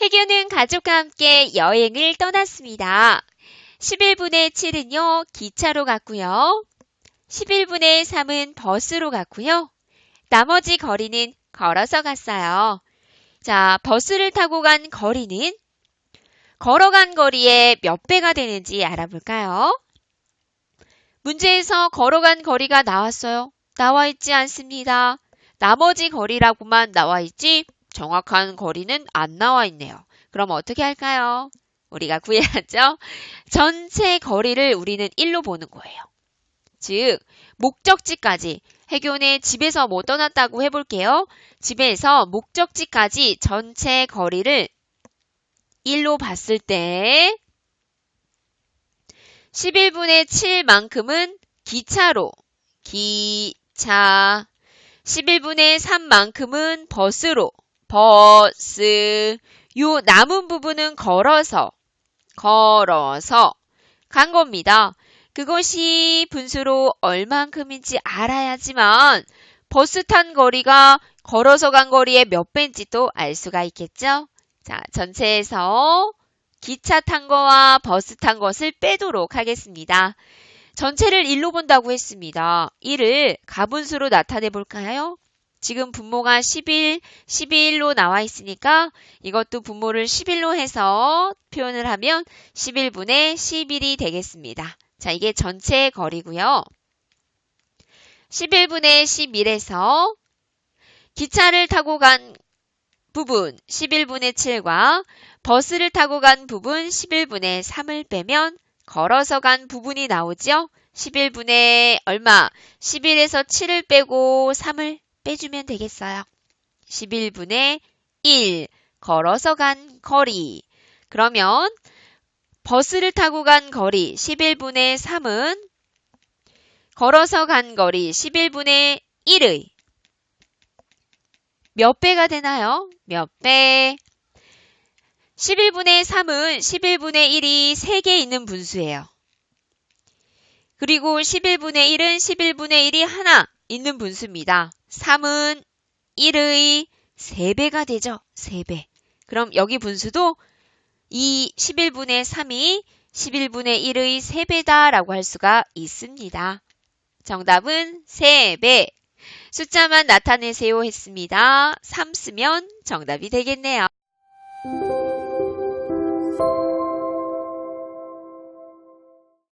해교는 가족과 함께 여행을 떠났습니다. 11분의 7은요, 기차로 갔고요. 11분의 3은 버스로 갔고요. 나머지 거리는 걸어서 갔어요. 자, 버스를 타고 간 거리는 걸어간 거리의 몇 배가 되는지 알아볼까요? 문제에서 걸어간 거리가 나왔어요. 나와 있지 않습니다. 나머지 거리라고만 나와 있지 정확한 거리는 안 나와 있네요. 그럼 어떻게 할까요? 우리가 구해야죠. 전체 거리를 우리는 1로 보는 거예요. 즉, 목적지까지 해교네 집에서 못 떠났다고 해볼게요. 집에서 목적지까지 전체 거리를 1로 봤을 때 11분의 7만큼은 기차로 기차 11분의 3만큼은 버스로 버스 요 남은 부분은 걸어서 걸어서 간 겁니다. 그것이 분수로 얼만큼인지 알아야지만 버스 탄 거리가 걸어서 간 거리의 몇 배인지 또알 수가 있겠죠? 자, 전체에서 기차 탄 거와 버스 탄 것을 빼도록 하겠습니다. 전체를 1로 본다고 했습니다. 1을 가분수로 나타내 볼까요? 지금 분모가 11, 11로 나와 있으니까 이것도 분모를 11로 해서 표현을 하면 11분의 11이 되겠습니다. 자, 이게 전체 거리고요. 11분의 11에서 기차를 타고 간 부분 11분의 7과 버스를 타고 간 부분 11분의 3을 빼면 걸어서 간 부분이 나오죠? 11분의 얼마? 11에서 7을 빼고 3을 빼주면 되겠어요. 11분의 1 걸어서 간 거리. 그러면 버스를 타고 간 거리 11분의 3은 걸어서 간 거리 11분의 1의 몇 배가 되나요? 몇 배? 11분의 3은 11분의 1이 3개 있는 분수예요. 그리고 11분의 1은 11분의 1이 하나 있는 분수입니다. 3은 1의 3배가 되죠. 3배. 그럼 여기 분수도 이 11분의 3이 11분의 1의 3배다라고 할 수가 있습니다. 정답은 3배. 숫자만 나타내세요 했습니다. 3 쓰면 정답이 되겠네요.